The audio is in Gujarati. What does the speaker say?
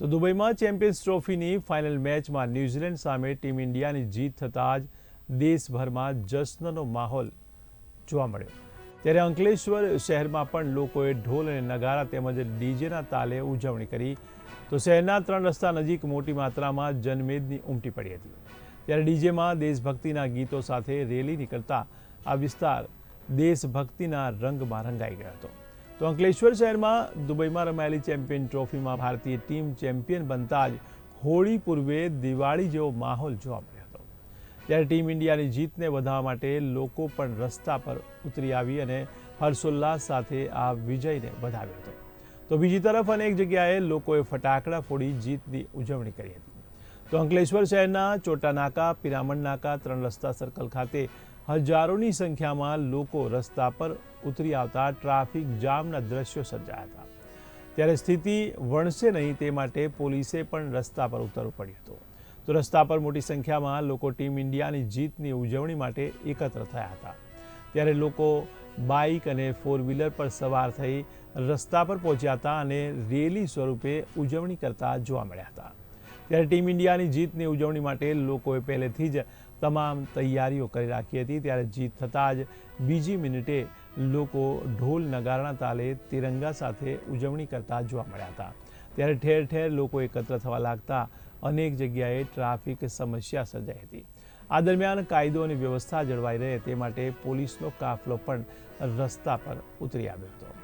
તો દુબઈમાં ચેમ્પિયન્સ ટ્રોફીની ફાઇનલ મેચમાં ન્યૂઝીલેન્ડ સામે ટીમ ઇન્ડિયાની જીત થતાં જ દેશભરમાં જશ્નનો માહોલ જોવા મળ્યો. ત્યારે અંકલેશ્વર શહેરમાં પણ લોકોએ ઢોલ અને નગારા તેમજ ડીજેના તાલે ઉજવણી કરી. તો શહેરના ત્રણ રસ્તા નજીક મોટી માત્રામાં જનમેદની ઉમટી પડી હતી. ત્યારે ડીજેમાં દેશભક્તિના ગીતો સાથે રેલી નીકળતા આ વિસ્તાર દેશભક્તિના રંગમાં રંગાઈ ગયો હતો. તો અંકલેશ્વર શહેરમાં દુબઈમાં રમાયેલી ચેમ્પિયન ટ્રોફીમાં ભારતીય ટીમ ચેમ્પિયન બનતા જ હોળી પૂર્વે દિવાળી જેવો માહોલ જોવા મળ્યો હતો. ત્યારે ટીમ ઇન્ડિયાની જીતને વધારવા માટે લોકો પણ રસ્તા પર ઉતરી આવી અને હર્ષોલ્લાસ સાથે આ વિજયને વધાવ્યો હતો. તો બીજી તરફ અનેક જગ્યાએ લોકોએ ફટાકડા ફોડી જીતની ઉજવણી કરી હતી. તો અંકલેશ્વર શહેરના ચોટા નાકા પિરામણ નાકા ત્રણ રસ્તા સર્કલ ખાતે હજારોની સંખ્યામાં લોકો રસ્તા પર ઉતરી આવતા ટ્રાફિક જામના દ્રશ્યો સર્જાયા હતા. ત્યારે સ્થિતિ વણસે નહીં તે માટે પોલીસે પણ રસ્તા પર ઉતરવું પડ્યું હતું. તો રસ્તા પર મોટી સંખ્યામાં લોકો ટીમ ઇન્ડિયાની જીતની ઉજવણી માટે એકત્ર થયા હતા. ત્યારે લોકો બાઇક અને ફોર વ્હીલર પર સવાર થઈ રસ્તા પર પહોંચ્યા હતા અને રેલી સ્વરૂપે ઉજવણી કરતા જોવા મળ્યા હતા. ત્યારે ટીમ ઇન્ડિયાની જીતની ઉજવણી માટે લોકોએ પહેલેથી જ તમામ તૈયારીઓ કરી રાખી હતી. ત્યારે જીત થતાં જ બીજી મિનિટે લોકો ઢોલ નગારાના તાલે તિરંગા સાથે ઉજવણી કરતા જોવા મળ્યા હતા. ત્યારે ઠેર ઠેર લોકો એકત્ર થવા લાગતા અનેક જગ્યાએ ટ્રાફિક સમસ્યા સર્જાઈ હતી. આ દરમિયાન કાયદો અને વ્યવસ્થા જળવાઈ રહે તે માટે પોલીસનો કાફલો પણ રસ્તા પર ઉતરી આવ્યો હતો.